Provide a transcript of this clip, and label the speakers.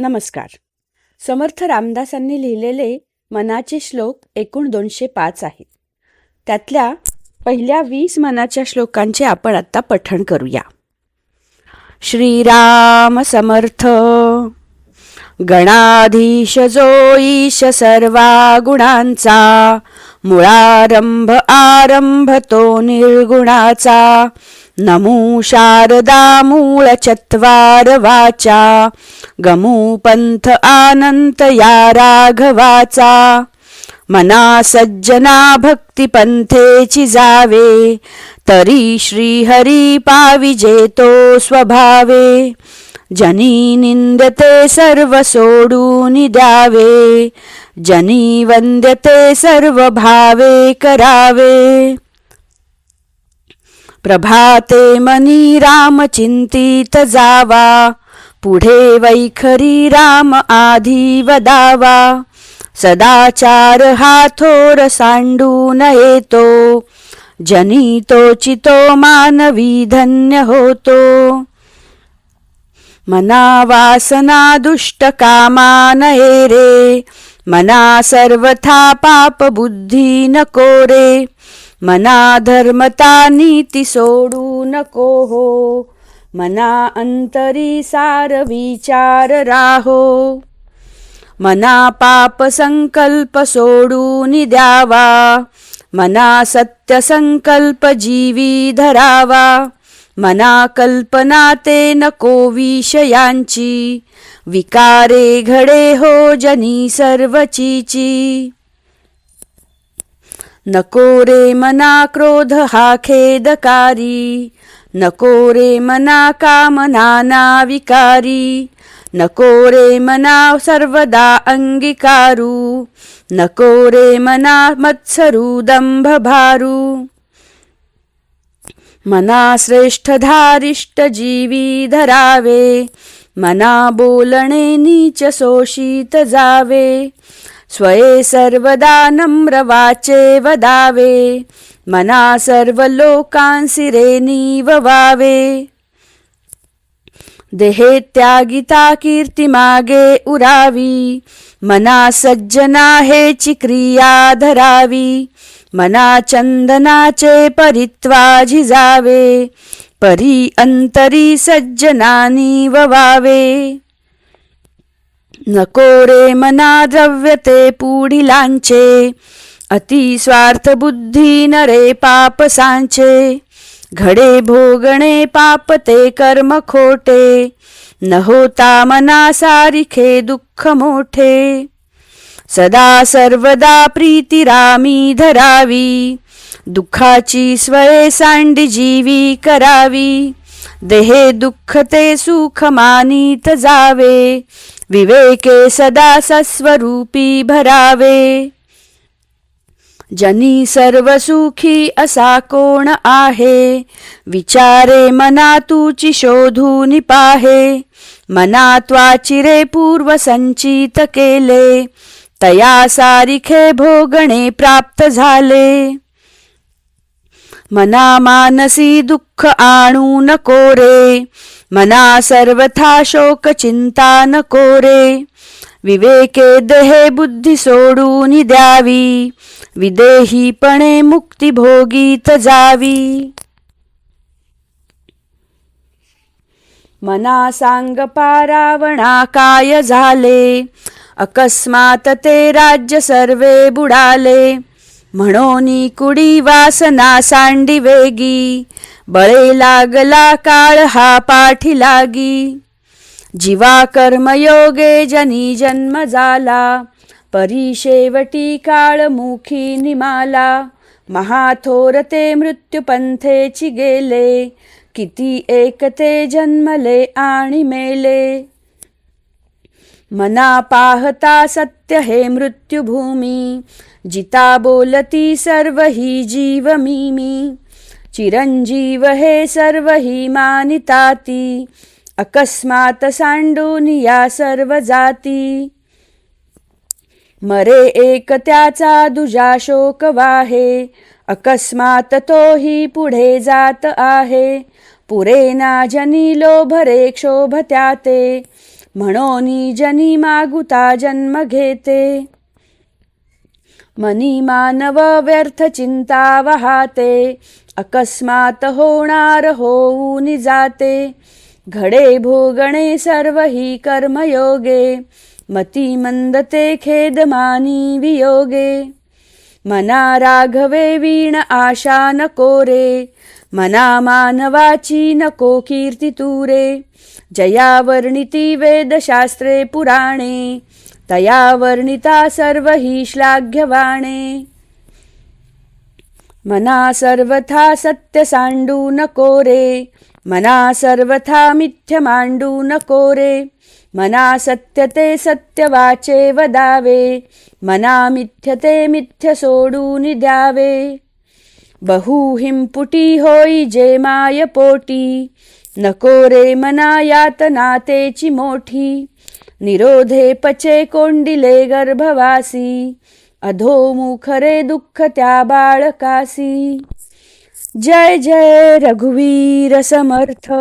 Speaker 1: नमस्कार. समर्थ रामदासांनी लिहिलेले मनाचे श्लोक एकूण दोनशे पाच आहेत. त्यातल्या पहिल्या वीस मनाच्या श्लोकांचे आपण आत्ता पठण करूया. श्रीराम समर्थ गणाधीश जो ईश सर्वा गुणांचा मुळारंभ आरंभ तो निर्गुणाचा नमू शारदा मूळ चत्वार वाचा गमू पंथ आनंत या राघवाचा मना सज्जना भक्ती पंथेची जावे तरी श्रीहरी पाविजेतो स्वभावे जनी निंदते सर्व सोडून द्यावे जनी वंद्यते सर्व भावे करावे. प्रभाते मनी राम चिंतित जावा पुढे वैखरी राम आधी वदावा. सदाचार हा थोर सांडून येतो जनी तो चितो मानवी धन्य होतो. मना वासना दुष्ट कामान रे मना सर्वथा पाप बुद्धी नको रे. मना धर्मता नीती सोडू नको हो. मना अंतरी सार विचार राहो. मना पाप संकल्प सोडून द्यावा. मना सत्य संकल्प जीवी धरावा. मना कल्पना ते नको विषयांची. विकारे घडे हो जनी सर्वचीची. नको रे मना क्रोध हा खेदकारी. नको रे मना कामना विकारी. नको रे मना सर्वदा अंगीकारू. नको रे मना मत्सरू दंभ भारू मना श्रेष्ठ धारिष्ट जीवी धरावे. मना बोलणे नीच शोषित जावे. स्वये सर्वदा नम्र वाचे वदावे. मना सर्व लोकांसी रे निववावे देहे त्यागिता कीर्ती मागे उरावी. मना सज्जना हे क्रिया धरावी. मना चंदनाचे परित्वा झिजावे. परी अंतरी सज्जनानी ववावे नको रे मना द्रव्यते पुढिलांचे अति स्वार्थ बुद्धी नरे पाप सांचे. घडे भोगणे पाप ते कर्म खोटे. न होता मना सारिखे दुःख मोठे. सदा सर्वदा प्रीती रामी धरावी. दुःखाची स्वये सांडी जीवी करावी. देहे दुःख ते सुख मानित जावे. विवेके सदा सस्वरूपी भरावे। जनी सर्व सुखी असा कोण आहे? विचारे मना तुची शोधून पाहे मना त्वाचिरे पूर्व संचित केले। तया सारिखे भोगणे प्राप्त झाले। मना मानसी दुःख आणू नको रे. मना सर्वथा शोक चिंता नको रे. विवेके देहे बुद्धी सोडून द्यावी. विदेहीपणे मुक्ती भोगीत जावी. मना सांग पारावणा काय झाले? अकस्मात ते राज्य सर्वे बुडाले. म्हणोनी कुडी वासना सांडी वेगी बळे लागला काळ हा पाठी लागी. जीवा कर्मयोगे जनी जन्म झाला परी शेवटी काळ मुखी निमाला. महाथोरते ते पंथेची गेले किती एकते जन्मले आणि मेले. मना पाहता सत्य हे मृत्युभूमी. जिता बोलती सर्व ही जीव मी मी चिरंजीव हे सर्व ही मानिताती. अकस्मात सांडून या सर्व जाती. मरे एक त्याचा दुजा शोक वाहे. अकस्मात तोही पुढे जात आहे. पुरे ना जनी लोभरे रे त्या ते म्हणोनी जनी मागुता जन्म घेते. मनी मानव व्यर्थ चिंता वहाते. अकस्मात होणार होऊन जाते. घडे भोगणे सर्व ही कर्मयोगे. मती मंदते खेदमानी वियोगे. मना राघवे वीण आशा नको रे मना मानवाची नको कीर्ती तुरे जया वर्णिती वेदशास्त्रे पुराणे तया वर्णिता सर्व ही श्लाघ्यवाणे मना सर्वथा सत्य सांडू नको रे मना सर्वथा मिथ्य मांडू नको रे मना सत्यते सत्यवाचे सत्य वाचे वदावे मना मिथ्यते मिथ्य सोडून द्यावे बहु हिंपुटी होई जे माय पोटी नको रे मना यातना तेची मोठी निरोधे पचे कोंडिले गर्भवासी अधोमुख रे दुःख त्या बाळकासी. जय जय रघुवीर समर्थ.